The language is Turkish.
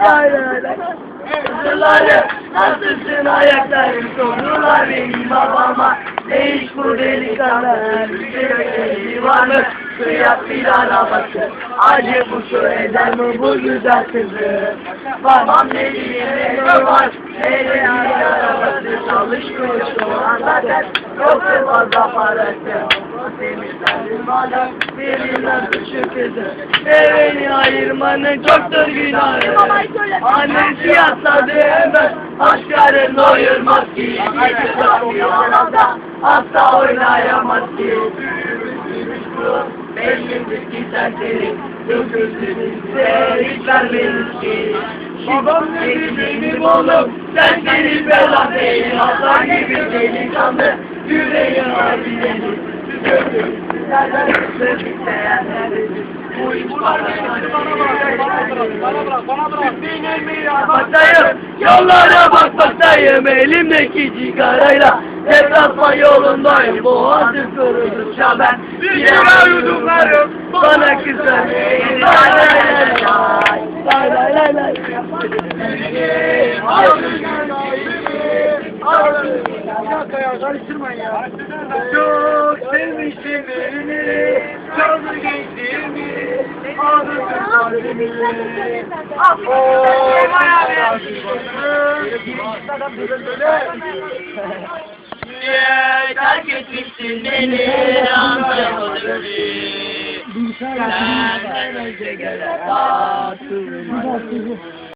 Lay. Kızıları nasılsın ayakların sorular benim babama Değiş bu delikanlı Yürekleri var mı? Kıyak bir arabası Acı bu şu eder mi bu güzel kızı Babam ne diyeyim ne var Neyle bir arabası Çalışmıyor şu an zaten Yok da fazla parası Temizlendim bana Verirler şu kızı Evini ayırmanın çoktur günahı Annesi yasladı hemen Aşkarın doyurmaz ki. Yıkılamıyor arada Asla oynayamaz ki. Bellimdir ki serseri Döküldüğünüzde hiç vermeyiz ki. Babam dedi? benim oğlum Sen senin belan değil. Aslan gibi delikanlı Yüreğin harbileri Bu Bakayım, yollara bak bakayım elimdeki cigarayla Deplasman yolundayım boğazım kurudukça ben Bir cigara yudumlarım bana kızar Lay lay. lay lay Lay. Lay lay lay Bir dakika ya, karıştırmayın ya. Çok sevmiştim birini Çok gençliğimi Ağzım kalbimi Niye terk etmişsin beni anlamadım ki Senden önce gelen hatırım